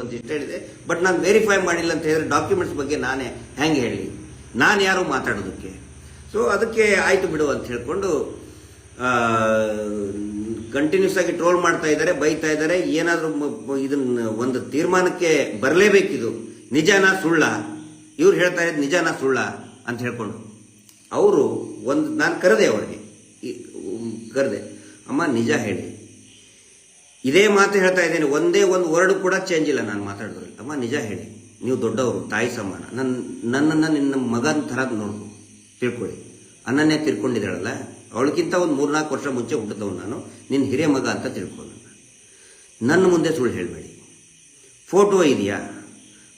ಅಂತ ಇಷ್ಟು ಹೇಳಿದೆ ಬಟ್ ನಾನು ವೆರಿಫೈ ಮಾಡಿಲ್ಲ ಅಂತ ಹೇಳಿದ್ರೆ ಡಾಕ್ಯುಮೆಂಟ್ಸ್ ಬಗ್ಗೆ ನಾನೇ ಹೆಂಗೆ ಹೇಳಿ? ನಾನು ಯಾರು ಮಾತಾಡೋದಕ್ಕೆ. ಸೊ ಅದಕ್ಕೆ ಆಯ್ತು ಬಿಡು ಅಂತ ಹೇಳಿಕೊಂಡು ಕಂಟಿನ್ಯೂಸ್ ಆಗಿ ಟ್ರೋಲ್ ಮಾಡ್ತಾ ಇದ್ದಾರೆ, ಬೈತಾ ಇದ್ದಾರೆ. ಏನಾದರೂ ಇದನ್ನ ಒಂದು ತೀರ್ಮಾನಕ್ಕೆ ಬರಲೇಬೇಕಿದು. ನಿಜಾನ ಸುಳ್ಳ? ಇವ್ರು ಹೇಳ್ತಾ ಇರೋದು ನಿಜಾನ ಸುಳ್ಳ ಅಂತ ಹೇಳ್ಕೊಂಡು. ಅವರು ಒಂದು, ನಾನು ಕರೆದೆ ಅವ್ರಿಗೆ. ಕರೆದೆ. ಅಮ್ಮ, ನಿಜ ಹೇಳಿ. ಇದೇ ಮಾತು ಹೇಳ್ತಾ ಇದ್ದೇನೆ. ಒಂದೇ ಒಂದು ವರ್ಡ್ ಕೂಡ ಚೇಂಜ್ ಇಲ್ಲ. ನಾನು ಮಾತಾಡಿದ್ರಲ್ಲಿ ಅಮ್ಮ, ನಿಜ ಹೇಳಿ. ನೀವು ದೊಡ್ಡವರು, ತಾಯಿ ಸಮಾನ. ನನ್ನ ನನ್ನನ್ನು ನಿನ್ನ ಮಗನ ಥರ ನೋಡ್ಕೊ. ತಿಳ್ಕೊಳ್ಳಿ. ಅನ್ನನ್ನೇ ತಿಳ್ಕೊಂಡಿದ್ದಾಳಲ್ಲ? ಅವಳಿಗಿಂತ ಒಂದು ಮೂರ್ನಾಲ್ಕು ವರ್ಷ ಮುಂಚೆ ಹುಟ್ಟಿದವನು ನಾನು. ನಿನ್ನ ಹಿರಿಯ ಮಗ ಅಂತ ತಿಳ್ಕೊಂಡು ನನ್ನ ಮುಂದೆ ಸುಳ್ಳು ಹೇಳಬೇಡಿ. ಫೋಟೋ ಇದೆಯಾ?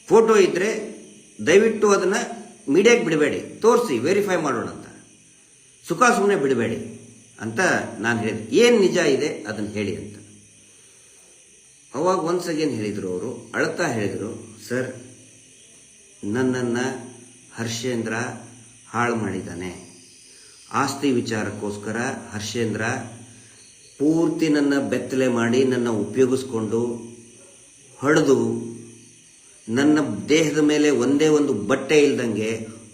ಫೋಟೋ ಇದ್ದರೆ ದಯವಿಟ್ಟು ಅದನ್ನು ಮೀಡಿಯಾಗೆ ಬಿಡಬೇಡಿ. ತೋರಿಸಿ ವೆರಿಫೈ ಮಾಡೋಣ ಅಂತ. ಸುಖ ಸುಮ್ಮನೆ ಬಿಡಬೇಡಿ ಅಂತ ನಾನು ಹೇಳಿದೆ. ಏನು ನಿಜ ಇದೆ? ಅದನ್ನು ಹೇಳಿ ಅಂತ. ಅವಾಗ ಒನ್ಸ್ ಅಗೇನ್ ಹೇಳಿದರು ಅವರು, ಅಳ್ತಾ ಹೇಳಿದರು, ಸರ್, ನನ್ನನ್ನು ಹರ್ಷೇಂದ್ರ ಹಾಳು ಮಾಡಿದ್ದಾನೆ. ಆಸ್ತಿ ವಿಚಾರಕ್ಕೋಸ್ಕರ ಹರ್ಷೇಂದ್ರ ಪೂರ್ತಿ ನನ್ನ ಬೆತ್ತಲೆ ಮಾಡಿ ನನ್ನ ಉಪಯೋಗಿಸ್ಕೊಂಡು ಹೊಡೆದು, ನನ್ನ ದೇಹದ ಮೇಲೆ ಒಂದೇ ಒಂದು ಬಟ್ಟೆ ಇಲ್ದಂಗೆ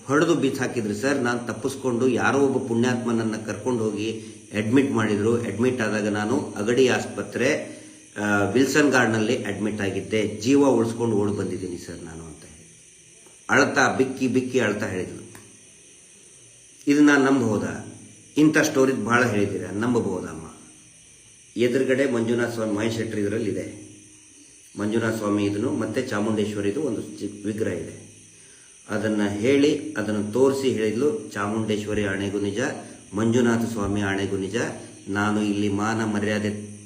ಹೊಡೆದು ಬಿಸಾಕಿದ್ರು. ಸರ್, ನಾನು ತಪ್ಪಿಸ್ಕೊಂಡು ಯಾರೋ ಒಬ್ಬ ಪುಣ್ಯಾತ್ಮನನ್ನು ಕರ್ಕೊಂಡು ಹೋಗಿ ಅಡ್ಮಿಟ್ ಮಾಡಿದರು. ಅಡ್ಮಿಟ್ ಆದಾಗ ನಾನು ಅಗಡಿ ಆಸ್ಪತ್ರೆ ವಿಲ್ಸನ್ ಗಾರ್ಡ್ನಲ್ಲಿ ಅಡ್ಮಿಟ್ ಆಗಿದ್ದೆ. ಜೀವ ಉಳಿಸ್ಕೊಂಡು ಓಡಿ ಬಂದಿದ್ದೀನಿ ಸರ್ ನಾನು ಅಂತ ಅಳ್ತಾ, ಬಿಕ್ಕಿ ಬಿಕ್ಕಿ ಅಳ್ತಾ ಹೇಳಿದ್ರು. ಇದನ್ನ ನಾನು ನಂಬಬಹುದಾ? ಇಂಥ ಸ್ಟೋರಿ ಭಾಳ ಹೇಳಿದ್ದೀರ? ನಂಬಬಹುದಮ್ಮ? ಎದುರುಗಡೆ ಮಂಜುನಾಥ ಸ್ವಾಮಿ, ಮಹೇಶ್ ಶೆಟ್ಟರ್ ಇದರಲ್ಲಿ ಇದೆ ಮಂಜುನಾಥ ಸ್ವಾಮಿ ಇದನ್ನು, ಮತ್ತೆ ಚಾಮುಂಡೇಶ್ವರಿದು ಒಂದು ವಿಗ್ರಹ ಇದೆ. ಅದನ್ನು ಹೇಳಿ, ಅದನ್ನು ತೋರಿಸಿ ಹೇಳಿದ್ಲು, ಚಾಮುಂಡೇಶ್ವರಿ ಆಣೆಗೂ ನಿಜ, ಮಂಜುನಾಥ ಸ್ವಾಮಿ ಆಣೆಗೂ ನಿಜ. ನಾನು ಇಲ್ಲಿ ಮಾನ ಮರ್ಯಾದೆ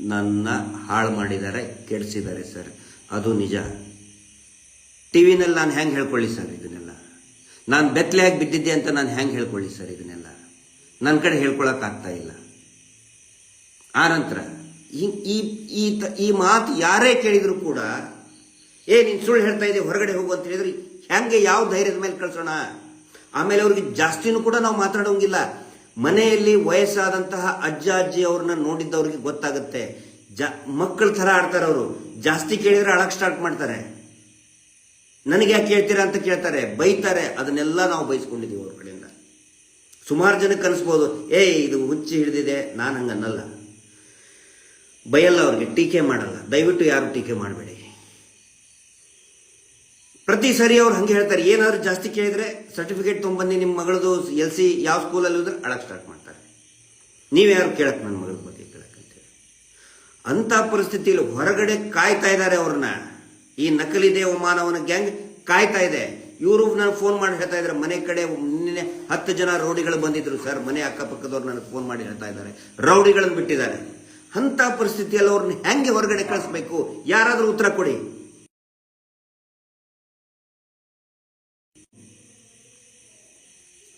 ನನ್ನ ಹಾಳು ಮಾಡಿದ್ದಾರೆ ಕೆಡಿಸಿದ್ದಾರೆ ಸರ್. ಅದು ನಿಜ. ಟಿ ವಿನಲ್ಲಿ ನಾನು ಹೆಂಗೆ ಹೇಳ್ಕೊಳ್ಳಿ ಸರ್ ಇದನ್ನೆಲ್ಲ? ನಾನು ಬೆತ್ತಲೆಯಾಗಿ ಬಿದ್ದಿದ್ದೆ ಅಂತ ನಾನು ಹೆಂಗೆ ಹೇಳ್ಕೊಳ್ಳಿ ಸರ್ ಇದನ್ನೆಲ್ಲ? ನನ್ನ ಕಡೆ ಹೇಳ್ಕೊಳಕ್ಕಾಗ್ತಾ ಇಲ್ಲ. ಆನಂತರ, ಈ ಈ ಈ ಮಾತು ಯಾರೇ ಕೇಳಿದರೂ ಕೂಡ, ಏ, ನೀನು ಸುಳ್ಳು ಹೇಳ್ತಾ ಇದ್ದೆ, ಹೊರಗಡೆ ಹೋಗು ಅಂತ ಹೇಳಿದ್ರೆ ಹೆಂಗೆ ಯಾವ ಧೈರ್ಯದ ಮೇಲೆ ಕಳ್ಸೋಣ? ಆಮೇಲೆ ಅವ್ರಿಗೆ ಜಾಸ್ತಿನೂ ಕೂಡ ನಾವು ಮಾತಾಡೋಂಗಿಲ್ಲ. ಮನೆಯಲ್ಲಿ ವಯಸ್ಸಾದಂತಹ ಅಜ್ಜ ಅಜ್ಜಿ ಅವ್ರನ್ನ ನೋಡಿದ್ದವ್ರಿಗೆ ಗೊತ್ತಾಗುತ್ತೆ. ಜ, ಮಕ್ಕಳ ಥರ ಆಡ್ತಾರೆ ಅವರು. ಜಾಸ್ತಿ ಕೇಳಿದ್ರೆ ಅಳಕ್ ಸ್ಟಾರ್ಟ್ ಮಾಡ್ತಾರೆ. ನನಗೆ ಯಾಕೆ ಕೇಳ್ತೀರಾ ಅಂತ ಕೇಳ್ತಾರೆ. ಬೈತಾರೆ. ಅದನ್ನೆಲ್ಲ ನಾವು ಬೈಸ್ಕೊಂಡಿದ್ದೀವಿ ಅವ್ರ ಕಡೆಯಿಂದ. ಸುಮಾರು ಜನಕ್ಕೆ ಅನಿಸ್ಬೋದು ಏ ಇದು ಹುಚ್ಚಿ ಹಿಡಿದಿದೆ. ನಾನು ಹಂಗನ್ನಲ್ಲ. ಬೈಯಲ್ಲ ಅವ್ರಿಗೆ. ಟೀಕೆ ಮಾಡಲ್ಲ. ದಯವಿಟ್ಟು ಯಾರು ಟೀಕೆ ಮಾಡಬೇಡಿ. ಪ್ರತಿ ಸರಿ ಅವ್ರು ಹಂಗೆ ಹೇಳ್ತಾರೆ, ಏನಾದ್ರು ಜಾಸ್ತಿ ಕೇಳಿದ್ರೆ ಸರ್ಟಿಫಿಕೇಟ್ ತೊಗೊಂಬನ್ನಿ ನಿಮ್ಮ ಮಗಳದು ಎಲ್ ಸಿ ಯಾವ ಸ್ಕೂಲಲ್ಲಿ ಹೋದ್ರೆ ಅಳಕ್ ಸ್ಟಾರ್ಟ್ ಮಾಡ್ತಾರೆ. ನೀವ್ಯಾರು ಕೇಳಕ್ ನನ್ನ ಮಗಳ ಬಗ್ಗೆ ಕೇಳಕ್ಕಂತೇಳಿ ಅಂತ ಪರಿಸ್ಥಿತಿಯಲ್ಲಿ ಹೊರಗಡೆ ಕಾಯ್ತಾ ಇದ್ದಾರೆ ಅವ್ರನ್ನ. ಈ ನಕಲಿ ದೇವಮಾನವನ ಗ್ಯಾಂಗ್ ಕಾಯ್ತಾ ಇದೆ. ಇವರು ನನಗೆ ಫೋನ್ ಮಾಡಿ ಹೇಳ್ತಾ ಇದ್ದಾರೆ ಮನೆ ಕಡೆ ನಿನ್ನೆ ಹತ್ತು ಜನ ರೌಡಿಗಳು ಬಂದಿದ್ರು ಸರ್, ಮನೆ ಅಕ್ಕಪಕ್ಕದವ್ರು ನನಗೆ ಫೋನ್ ಮಾಡಿ ಹೇಳ್ತಾ ಇದ್ದಾರೆ ರೌಡಿಗಳನ್ನು ಬಿಟ್ಟಿದ್ದಾರೆ. ಅಂತ ಪರಿಸ್ಥಿತಿಯಲ್ಲಿ ಅವ್ರನ್ನ ಹೆಂಗೆ ಹೊರಗಡೆ ಕಳಿಸ್ಬೇಕು? ಯಾರಾದರೂ ಉತ್ತರ ಕೊಡಿ.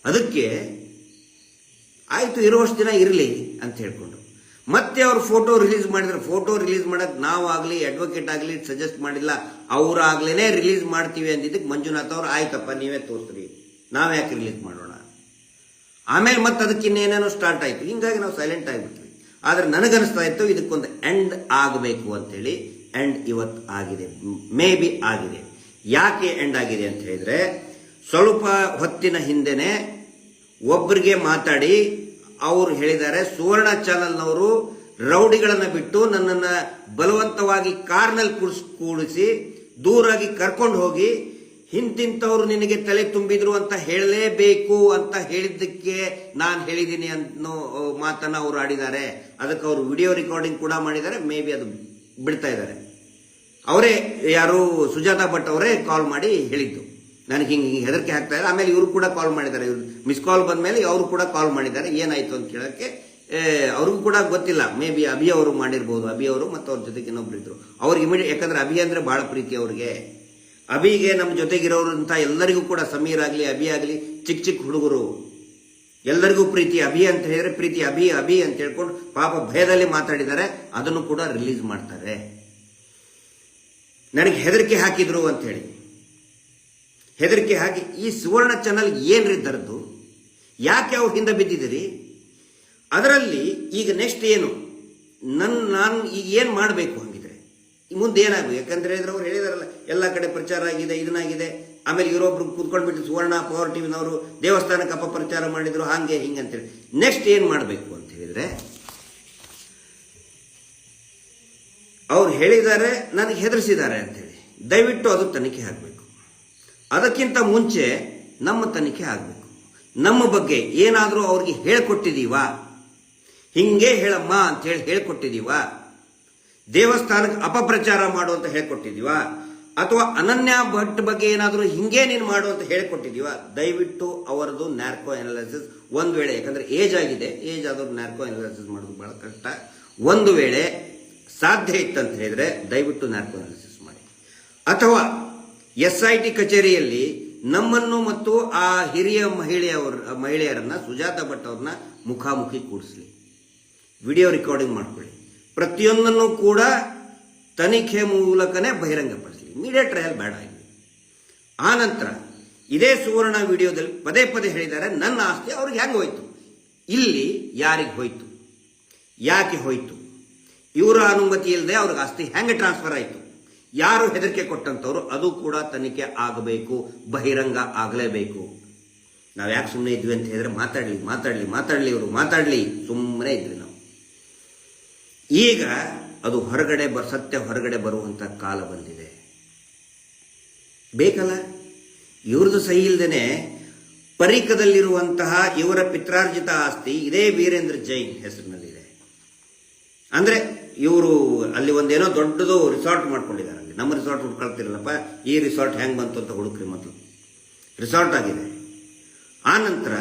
ಅದಕ್ಕೆ ಆಯಿತು ಇರುವಷ್ಟು ದಿನ ಇರಲಿ ಅಂತ ಹೇಳ್ಕೊಂಡು. ಮತ್ತೆ ಅವ್ರು ಫೋಟೋ ರಿಲೀಸ್ ಮಾಡಿದ್ರು. ಫೋಟೋ ರಿಲೀಸ್ ಮಾಡೋಕೆ ನಾವಾಗಲಿ ಅಡ್ವೊಕೇಟ್ ಆಗಲಿ ಸಜೆಸ್ಟ್ ಮಾಡಿಲ್ಲ. ಅವರಾಗ್ಲೇ ರಿಲೀಸ್ ಮಾಡ್ತೀವಿ ಅಂದಿದ್ದಕ್ಕೆ ಮಂಜುನಾಥ್ ಅವ್ರು, ಆಯ್ತಪ್ಪ, ನೀವೇ ತೋರಿಸ್ರಿ. ನಾವು ಯಾಕೆ ರಿಲೀಸ್ ಮಾಡೋಣ? ಆಮೇಲೆ ಮತ್ತೆ ಅದಕ್ಕೆ ಇನ್ನೇನೇನೋ ಸ್ಟಾರ್ಟ್ ಆಯಿತು. ಹಿಂಗಾಗಿ ನಾವು ಸೈಲೆಂಟ್ ಆಗಿಬಿಟ್ವಿ. ಆದ್ರೆ ನನಗನ್ನಿಸ್ತಾ ಇತ್ತು, ಇದಕ್ಕೊಂದು ಎಂಡ್ ಆಗಬೇಕು ಅಂತೇಳಿ. ಎಂಡ್ ಇವತ್ತು ಆಗಿದೆ. ಮೇ ಬಿ ಆಗಿದೆ. ಯಾಕೆ ಎಂಡ್ ಆಗಿದೆ ಅಂತ ಹೇಳಿದರೆ, ಸ್ವಲ್ಪ ಹೊತ್ತಿನ ಹಿಂದೆನೆ ಒಬ್ಬರಿಗೆ ಮಾತಾಡಿ ಅವರು ಹೇಳಿದ್ದಾರೆ, ಸುವರ್ಣ ಚಾನಲ್ನವರು ರೌಡಿಗಳನ್ನು ಬಿಟ್ಟು ನನ್ನನ್ನು ಬಲವಂತವಾಗಿ ಕಾರ್ನಲ್ಲಿ ಕೂಡಿಸ್, ಕೂಡಿಸಿ ದೂರಾಗಿ ಕರ್ಕೊಂಡು ಹೋಗಿ, ಹಿಂತಿಂತವ್ರು ನಿನಗೆ ತಲೆ ತುಂಬಿದ್ರು ಅಂತ ಹೇಳಲೇಬೇಕು ಅಂತ ಹೇಳಿದ್ದಕ್ಕೆ ನಾನು ಹೇಳಿದ್ದೀನಿ ಅನ್ನೋ ಮಾತನ್ನ ಅವರು ಆಡಿದ್ದಾರೆ. ಅದಕ್ಕೆ ಅವರು ವಿಡಿಯೋ ರೆಕಾರ್ಡಿಂಗ್ ಕೂಡ ಮಾಡಿದ್ದಾರೆ, ಮೇ ಬಿ ಅದು ಬಿಡ್ತಾ ಇದ್ದಾರೆ. ಅವರೇ ಯಾರು, ಸುಜಾತಾ ಭಟ್ ಅವರೇ ಕಾಲ್ ಮಾಡಿ ಹೇಳಿದ್ದು. ನನಗೆ ಹಿಂಗೆ ಹಿಂಗೆ ಹೆದರಿಕೆ ಆಗ್ತಾ ಇದೆ ಆಮೇಲೆ ಇವರು ಕೂಡ ಕಾಲ್ ಮಾಡಿದ್ದಾರೆ. ಇವರು ಮಿಸ್ ಕಾಲ್ ಬಂದ್ಮೇಲೆ ಅವರು ಕೂಡ ಕಾಲ್ ಮಾಡಿದ್ದಾರೆ. ಏನಾಯಿತು ಅಂತ ಕೇಳೋಕ್ಕೆ ಅವ್ರಿಗೂ ಕೂಡ ಗೊತ್ತಿಲ್ಲ. ಮೇ ಬಿ ಅಭಿ ಅವರು ಮಾಡಿರ್ಬೋದು. ಅಭಿ ಅವರು ಮತ್ತು ಅವ್ರ ಜೊತೆಗೆ ಇನ್ನೊಬ್ರು ಇದ್ರು. ಅವ್ರಿಗೆ ಇಮಿಡಿಯೇಟ್ ಯಾಕಂದ್ರೆ ಅಭಿ ಅಂದರೆ ಭಾಳ ಪ್ರೀತಿ ಅವ್ರಿಗೆ. ಅಭಿಗೆ ನಮ್ಮ ಜೊತೆಗಿರೋರು ಅಂತ ಎಲ್ಲರಿಗೂ ಕೂಡ ಸಮೀರ್ ಆಗಲಿ, ಅಭಿ ಆಗಲಿ ಚಿಕ್ಕ ಚಿಕ್ಕ ಹುಡುಗರು. ಎಲ್ಲರಿಗೂ ಪ್ರೀತಿ. ಅಭಿ ಅಂತ ಹೇಳಿದ್ರೆ ಪ್ರೀತಿ. ಅಭಿ ಅಭಿ ಅಂತ ಹೇಳ್ಕೊಂಡು ಪಾಪ ಭಯದಲ್ಲಿ ಮಾತಾಡಿದ್ದಾರೆ. ಅದನ್ನು ಕೂಡ ರಿಲೀಸ್ ಮಾಡ್ತಾರೆ. ನನಗೆ ಹೆದರಿಕೆ ಹಾಕಿದ್ರು ಅಂತ ಹೇಳಿ. ಹೆದರಿಕೆ ಹಾಕಿ, ಈ ಸುವರ್ಣ ಚಾನಲ್ ಏನ್ರಿ ತರದ್ದು ಯಾಕೆ ಅವ್ರ ಹಿಂದೆ ಬಿದ್ದಿದ್ದೀರಿ? ಅದರಲ್ಲಿ ಈಗ ನೆಕ್ಸ್ಟ್ ಏನು? ನನ್ನ ನಾನು ಈಗ ಏನು ಮಾಡಬೇಕು ಹಂಗಿದ್ರೆ? ಮುಂದೆ ಏನಾಗಬೇಕು? ಯಾಕಂದ್ರೆ ಅವ್ರು ಹೇಳಿದಾರಲ್ಲ, ಎಲ್ಲ ಕಡೆ ಪ್ರಚಾರ ಆಗಿದೆ, ಇದನ್ನಾಗಿದೆ. ಆಮೇಲೆ ಇವರೊಬ್ರು ಕೂತ್ಕೊಂಡ್ಬಿಟ್ಟು ಸುವರ್ಣ ಪವರ್ ಟಿವಿನವರು ದೇವಸ್ಥಾನಕ್ಕೆ ಅಪಪ್ರಚಾರ ಮಾಡಿದ್ರು, ಹಾಗೆ, ಹಿಂಗೆ ಅಂತೇಳಿ ನೆಕ್ಸ್ಟ್ ಏನು ಮಾಡಬೇಕು ಅಂತ ಹೇಳಿದರೆ, ಅವ್ರು ಹೇಳಿದ್ದಾರೆ, ನನಗೆ ಹೆದರಿಸಿದ್ದಾರೆ ಅಂತೇಳಿ ದಯವಿಟ್ಟು ಅದು ತನಿಖೆ ಆಗಬೇಕು ಅದಕ್ಕಿಂತ ಮುಂಚೆ ನಮ್ಮ ತನಿಖೆ ಆಗಬೇಕು. ನಮ್ಮ ಬಗ್ಗೆ ಏನಾದರೂ ಅವ್ರಿಗೆ ಹೇಳಿಕೊಟ್ಟಿದ್ದೀವಾ ಹಿಂಗೆ ಹೇಳಮ್ಮ ಅಂತ ಹೇಳಿ ಹೇಳ್ಕೊಟ್ಟಿದ್ದೀವಾ ದೇವಸ್ಥಾನಕ್ಕೆ ಅಪಪ್ರಚಾರ ಮಾಡು ಅಂತ ಹೇಳ್ಕೊಟ್ಟಿದ್ದೀವಾ ಅಥವಾ ಅನನ್ಯ ಭಟ್ ಬಗ್ಗೆ ಏನಾದರೂ ಹಿಂಗೆ ನೀನು ಮಾಡು ಅಂತ ಹೇಳಿಕೊಟ್ಟಿದ್ದೀವ ದಯವಿಟ್ಟು ಅವರದು ನ್ಯಾರ್ಕೋ ಅನಾಲಿಸಿಸ್ ಒಂದು ವೇಳೆ, ಯಾಕಂದ್ರೆ ಏಜ್ ಆಗಿದೆ. ಏಜ್ ಆದರೂ ನ್ಯಾರ್ಕೋ ಅನಾಲಿಸಿಸ್ ಮಾಡೋದು ಬಹಳ ಕಷ್ಟ. ಒಂದು ವೇಳೆ ಸಾಧ್ಯ ಇತ್ತಂತ ಹೇಳಿದ್ರೆ ದಯವಿಟ್ಟು ನ್ಯಾರ್ಕೋ ಅನಾಲಿಸಿಸ್ ಮಾಡಿ. ಅಥವಾ ಎಸ್ ಐ ಟಿ ಕಚೇರಿಯಲ್ಲಿ ನಮ್ಮನ್ನು ಮತ್ತು ಆ ಹಿರಿಯ ಮಹಿಳೆಯವರ, ಮಹಿಳೆಯರನ್ನ, ಸುಜಾತ ಭಟ್ ಅವ್ರನ್ನ ಮುಖಾಮುಖಿ ಕೂಡಿಸ್ಲಿ. ವಿಡಿಯೋ ರೆಕಾರ್ಡಿಂಗ್ ಮಾಡ್ಕೊಳ್ಳಿ. ಪ್ರತಿಯೊಂದನ್ನು ಕೂಡ ತನಿಖೆ ಮೂಲಕನೇ ಬಹಿರಂಗಪಡಿಸಲಿ. ಮೀಡಿಯಾ ಟ್ರಯಲ್ ಬೇಡ ಇಲ್ಲಿ. ಆ ನಂತರ ಇದೇ ಸುವರ್ಣ ವಿಡಿಯೋದಲ್ಲಿ ಪದೇ ಪದೇ ಹೇಳಿದ್ದಾರೆ, ನನ್ನ ಆಸ್ತಿ ಅವ್ರಿಗೆ ಹೆಂಗೆ ಹೋಯ್ತು? ಇಲ್ಲಿ ಯಾರಿಗೆ ಹೋಯ್ತು? ಯಾಕೆ ಹೋಯ್ತು? ಇವರ ಅನುಮತಿ ಇಲ್ಲದೆ ಅವ್ರಿಗೆ ಆಸ್ತಿ ಹೆಂಗೆ ಟ್ರಾನ್ಸ್ಫರ್ ಆಯಿತು? ಯಾರು ಹೆದರಿಕೆ ಕೊಟ್ಟಂಥವ್ರು ಅದು ಕೂಡ ತನಿಖೆ ಆಗಬೇಕು, ಬಹಿರಂಗ ಆಗಲೇಬೇಕು. ನಾವು ಯಾಕೆ ಸುಮ್ಮನೆ ಇದ್ವಿ ಅಂತ ಹೇಳಿದ್ರೆ ಮಾತಾಡ್ಲಿ ಮಾತಾಡ್ಲಿ ಮಾತಾಡ್ಲಿ ಇವರು ಮಾತಾಡ್ಲಿ. ಸುಮ್ಮನೆ ಇದ್ವಿ ನಾವು. ಈಗ ಅದು ಹೊರಗಡೆ ಬ, ಸತ್ಯ ಹೊರಗಡೆ ಬರುವಂಥ ಕಾಲ ಬಂದಿದೆ. ಬೇಕಲ್ಲ? ಇವ್ರದ್ದು ಸಹಿ ಇಲ್ದೇನೆ ಪರಿಕದಲ್ಲಿರುವಂತಹ ಇವರ ಪಿತ್ರಾರ್ಜಿತ ಆಸ್ತಿ ಇದೇ ವೀರೇಂದ್ರ ಜೈನ್ ಹೆಸರಿನಲ್ಲಿದೆ. ಅಂದ್ರೆ ಇವರು ಅಲ್ಲಿ ಒಂದೇನೋ ದೊಡ್ಡದು ರಿಸಾರ್ಟ್ ಮಾಡ್ಕೊಂಡಿದ್ದಾರೆ ಅಲ್ಲಿ. ನಮ್ಮ ರಿಸಾರ್ಟ್ ಹುಡ್ಕೊಳ್ತಿರಲ್ಲಪ್ಪ ಈ ರಿಸಾರ್ಟ್ ಹೆಂಗ್ ಬಂತು ಅಂತ ಹುಡುಕ್ರಿ ಮೊದಲು. ರಿಸಾರ್ಟ್ ಆಗಿದೆ. ಆ ನಂತರ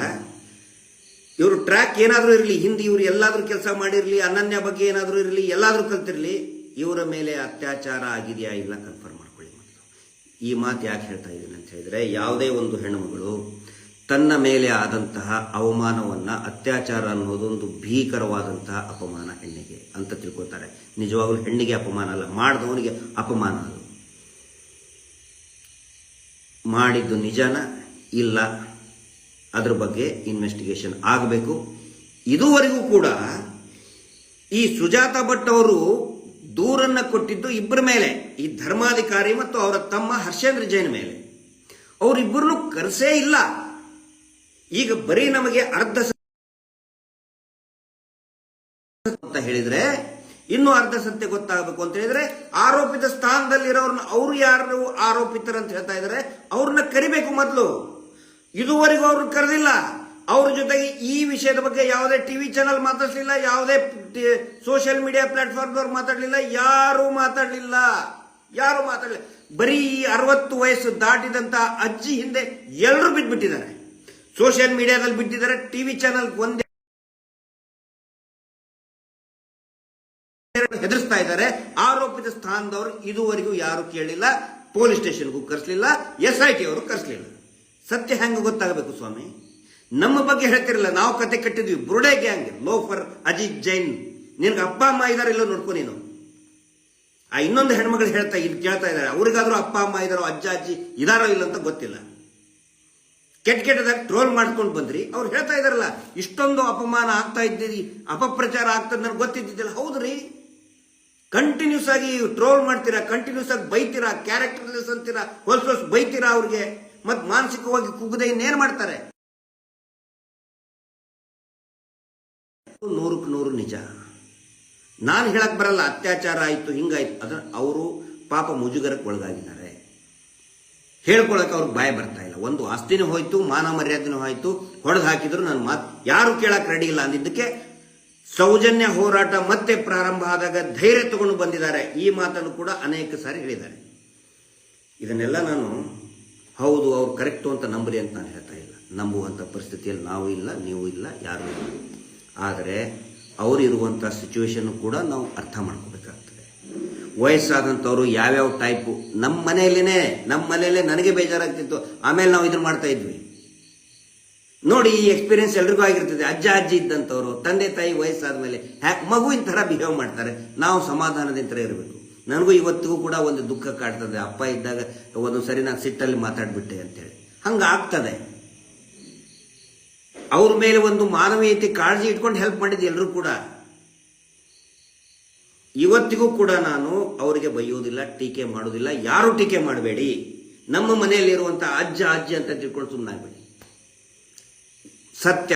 ಇವರು ಟ್ರ್ಯಾಕ್ ಏನಾದರೂ ಇರಲಿ, ಹಿಂದಿ ಇವರು ಎಲ್ಲಾದರೂ ಕೆಲಸ ಮಾಡಿರಲಿ, ಅನನ್ಯ ಬಗ್ಗೆ ಏನಾದರೂ ಇರಲಿ, ಎಲ್ಲಾದರೂ ಕಲ್ತಿರಲಿ, ಇವರ ಮೇಲೆ ಅತ್ಯಾಚಾರ ಆಗಿದೆಯಾ ಇಲ್ಲ ಕನ್ಫರ್ಮ್ ಮಾಡ್ಕೊಳ್ಳಿ ಮೊದಲು. ಈ ಮಾತು ಯಾಕೆ ಹೇಳ್ತಾ ಇದ್ದೀನಿ ಅಂತ ಹೇಳಿದ್ರೆ, ಯಾವುದೇ ಒಂದು ಹೆಣ್ಣುಮಗಳು ತನ್ನ ಮೇಲೆ ಆದಂತಹ ಅವಮಾನವನ್ನು, ಅತ್ಯಾಚಾರ ಅನ್ನೋದೊಂದು ಭೀಕರವಾದಂತಹ ಅಪಮಾನ ಹೆಣ್ಣಿಗೆ ಅಂತ ತಿಳ್ಕೊತಾರೆ ನಿಜವಾಗ್ಲೂ ಹೆಣ್ಣಿಗೆ ಅಪಮಾನ ಅಲ್ಲ, ಮಾಡಿದವನಿಗೆ ಅಪಮಾನ ಅದು. ಮಾಡಿದ್ದು ನಿಜಾನ? ಇಲ್ಲ. ಅದ್ರ ಬಗ್ಗೆ ಇನ್ವೆಸ್ಟಿಗೇಷನ್ ಆಗಬೇಕು. ಇದುವರೆಗೂ ಕೂಡ ಈ ಸುಜಾತ ಭಟ್ ಅವರು ದೂರನ್ನು ಕೊಟ್ಟಿದ್ದು ಇಬ್ಬರ ಮೇಲೆ, ಈ ಧರ್ಮಾಧಿಕಾರಿ ಮತ್ತು ಅವರ ತಮ್ಮ ಹರ್ಷೇಂದ್ರ ಜೈನ್ ಮೇಲೆ. ಅವರಿಬ್ಬರನ್ನು ಕರೆಸೇ ಇಲ್ಲ. ಈಗ ಬರೀ ನಮಗೆ ಅರ್ಧ ಅಂತ ಹೇಳಿದ್ರೆ ಇನ್ನು ಅರ್ಧ ಸತ್ಯ ಗೊತ್ತಾಗಬೇಕು ಅಂತ ಹೇಳಿದ್ರೆ ಆರೋಪಿತ ಸ್ಥಾನದಲ್ಲಿರೋರ್ನ ಅವ್ರು ಯಾರು ಆರೋಪಿತರಂತ ಹೇಳ್ತಾ ಇದ್ದಾರೆ, ಅವ್ರನ್ನ ಕರಿಬೇಕು ಮೊದಲು. ಇದುವರೆಗೂ ಅವ್ರನ್ನ ಕರೆದಿಲ್ಲ. ಅವ್ರ ಜೊತೆಗೆ ಈ ವಿಷಯದ ಬಗ್ಗೆ ಯಾವುದೇ ಟಿವಿ ಚಾನಲ್ ಮಾತಾಡ್ಲಿಲ್ಲ, ಯಾವುದೇ ಸೋಷಿಯಲ್ ಮೀಡಿಯಾ ಪ್ಲಾಟ್ಫಾರ್ಮ್ದವ್ರು ಮಾತಾಡ್ಲಿಲ್ಲ, ಯಾರು ಮಾತಾಡಲಿಲ್ಲ. ಯಾರು ಮಾತಾಡಲಿಲ್ಲ. ಬರೀ ಅರವತ್ತು ವಯಸ್ಸು ದಾಟಿದಂತ ಅಜ್ಜಿ ಹಿಂದೆ ಎಲ್ಲರೂ ಬಿಟ್ಬಿಟ್ಟಿದ್ದಾರೆ ಸೋಷಿಯಲ್ ಮೀಡಿಯಾದಲ್ಲಿ ಬಿಟ್ಟಿದ್ದಾರೆ ಟಿವಿ ಚಾನಲ್ ಒಂದೇ ಹೆದರ್ಸ್ತಾ ಇದ್ದಾರೆ. ಆರೋಪಿತ ಸ್ಥಾನದವರು ಇದುವರೆಗೂ ಯಾರು ಕೇಳಿಲ್ಲ, ಪೊಲೀಸ್ ಸ್ಟೇಷನ್ಗೂ ಕರೆಸಲಿಲ್ಲ ಎಸ್ ಐ ಟಿ ಅವರು ಕರೆಸಲಿಲ್ಲ. ಸತ್ಯ ಹೆಂಗ ಗೊತ್ತಾಗಬೇಕು ಸ್ವಾಮಿ. ನಮ್ಮ ಬಗ್ಗೆ ಹೇಳ್ತಿರಲ್ಲ, ನಾವು ಕತೆ ಕಟ್ಟಿದ್ವಿ, ಬುರುಡೆ ಗ್ಯಾಂಗ್, ಲೋಫರ್ ಅಜಿತ್ ಜೈನ್. ನಿನ್ಗೆ ಅಪ್ಪ, ಅಮ್ಮ ಇದಾರೆ ಇಲ್ಲೋ ನೋಡ್ಕೊ ನೀನು. ಆ ಇನ್ನೊಂದು ಹೆಣ್ಮಗಳು ಹೇಳ್ತಾ ಇಲ್ಲಿ ಕೇಳ್ತಾ ಇದ್ದಾರೆ, ಅವ್ರಿಗಾದ್ರೂ ಅಪ್ಪ, ಅಮ್ಮ ಇದಾರೋ, ಅಜ್ಜ, ಅಜ್ಜಿ ಇದಾರೋ ಇಲ್ಲ ಅಂತ ಗೊತ್ತಿಲ್ಲ. ಕೆಟ್ಟ ಕೆಟ್ಟದಾಗ ಟ್ರೋಲ್ ಮಾಡ್ಕೊಂಡು ಬಂದ್ರಿ. ಅವ್ರು ಹೇಳ್ತಾ ಇದಾರಲ್ಲ ಇಷ್ಟೊಂದು ಅಪಮಾನ ಆಗ್ತಾ ಇದ್ದೀರಿ ಅಪಪ್ರಚಾರ ಆಗ್ತದೆ ನನಗೆ ಗೊತ್ತಿದ್ದಿದ್ದಿಲ್ಲ. ಹೌದ್ರಿ? ಕಂಟಿನ್ಯೂಸ್ ಆಗಿ ಟ್ರೋಲ್ ಮಾಡ್ತೀರಾ ಕಂಟಿನ್ಯೂಸ್ ಆಗಿ ಬೈತೀರಾ ಕ್ಯಾರೆಕ್ಟರ್ಲೆಸ್ ಅಂತೀರಾ ಹೊಸ ಹೊಸ ಬೈತೀರಾ ಅವ್ರಿಗೆ? ಮತ್ ಮಾನಸಿಕವಾಗಿ ಕುಗ್ಗದೆ ಇನ್ನೇನು ಮಾಡ್ತಾರೆ? ನೂರಕ್ಕೆ ನೂರು ನಿಜ. ನಾನು ಹೇಳಕ್ ಬರಲ್ಲ, ಅತ್ಯಾಚಾರ ಆಯಿತು, ಹಿಂಗಾಯ್ತು. ಅದ್ರ ಅವರು ಪಾಪ ಮುಜುಗರಕ್ಕೆ ಒಳಗಾಗಿದ್ದಾರೆ. ಹೇಳ್ಕೊಳಕ್ ಅವ್ರಿಗೆ ಭಯ ಬರ್ತಾ ಇಲ್ಲ. ಒಂದು ಆಸ್ತಿನೂ ಹೋಯ್ತು, ಮಾನ ಮರ್ಯಾದೆನೂ ಹೋಯ್ತು ಹೊಡೆದು ಹಾಕಿದ್ರು ನನ್ನ ಮಾತು ಯಾರು ಕೇಳಕ್ ರೆಡಿ ಇಲ್ಲ ಅಂದಿದ್ದಕ್ಕೆ ಸೌಜನ್ಯ ಹೋರಾಟ ಮತ್ತೆ ಪ್ರಾರಂಭ ಆದಾಗ ಧೈರ್ಯ ತಗೊಂಡು ಬಂದಿದ್ದಾರೆ. ಈ ಮಾತನ್ನು ಕೂಡ ಅನೇಕ ಸಾರಿ ಹೇಳಿದ್ದಾರೆ. ಇದನ್ನೆಲ್ಲ ನಾನು ಹೌದು ಅವ್ರು ಕರೆಕ್ಟು ಅಂತ ನಂಬಲಿ ಅಂತ ನಾನು ಹೇಳ್ತಾ ಇಲ್ಲ. ನಂಬುವಂಥ ಪರಿಸ್ಥಿತಿಯಲ್ಲಿ ನಾವು ಇಲ್ಲ, ನೀವು ಇಲ್ಲ, ಯಾರೂ ಇಲ್ಲ. ಆದರೆ ಅವರು ಇರುವಂಥ ಸಿಚುವೇಶನ್ ಕೂಡ ನಾವು ಅರ್ಥ ಮಾಡ್ಕೋಬೇಕಾಗ್ತದೆ ವಯಸ್ಸಾದಂಥವ್ರು ಯಾವ್ಯಾವ ಟೈಪು ನಮ್ಮ ಮನೆಯಲ್ಲಿನೇ ನಮ್ಮ ಮನೆಯಲ್ಲೇ ನನಗೆ ಬೇಜಾರಾಗ್ತಿತ್ತು. ಆಮೇಲೆ ನಾವು ಇದನ್ನು ಮಾಡ್ತಾ ಇದ್ವಿ. ನೋಡಿ, ಈ ಎಕ್ಸ್ಪೀರಿಯನ್ಸ್ ಎಲ್ರಿಗೂ ಆಗಿರ್ತದೆ. ಅಜ್ಜ, ಅಜ್ಜಿ ಇದ್ದಂಥವ್ರು, ತಂದೆ, ತಾಯಿ ವಯಸ್ಸಾದ ಮೇಲೆ ಮಗುವಿನ ಥರ ಬಿಹೇವ್ ಮಾಡ್ತಾರೆ. ನಾವು ಸಮಾಧಾನದಿಂದ ಇರಬೇಕು. ನನಗೂ ಇವತ್ತಿಗೂ ಕೂಡ ಒಂದು ದುಃಖ ಕಾಡ್ತದೆ. ಅಪ್ಪ ಇದ್ದಾಗ ಒಂದು ಸರಿ ನಾನು ಸಿಟ್ಟಲ್ಲಿ ಮಾತಾಡ್ಬಿಟ್ಟೆ ಅಂತೇಳಿ. ಹಂಗೆ ಆಗ್ತದೆ ಅವ್ರ ಮೇಲೆ ಒಂದು ಮಾನವೀಯತೆ ಕಾಳಜಿ ಇಟ್ಕೊಂಡು ಹೆಲ್ಪ್ ಮಾಡಿದ್ದು ಎಲ್ಲರೂ ಕೂಡ. ಇವತ್ತಿಗೂ ಕೂಡ ನಾನು ಅವರಿಗೆ ಬೈಯೋದಿಲ್ಲ ಟೀಕೆ ಮಾಡೋದಿಲ್ಲ ಯಾರು ಟೀಕೆ ಮಾಡಬೇಡಿ. ನಮ್ಮ ಮನೆಯಲ್ಲಿರುವಂತಹ ಅಜ್ಜ, ಅಜ್ಜಿ ಅಂತ ತಿಳ್ಕೊಂಡು ಸುಮ್ಮನಾಗಬೇಡಿ ಸತ್ಯ.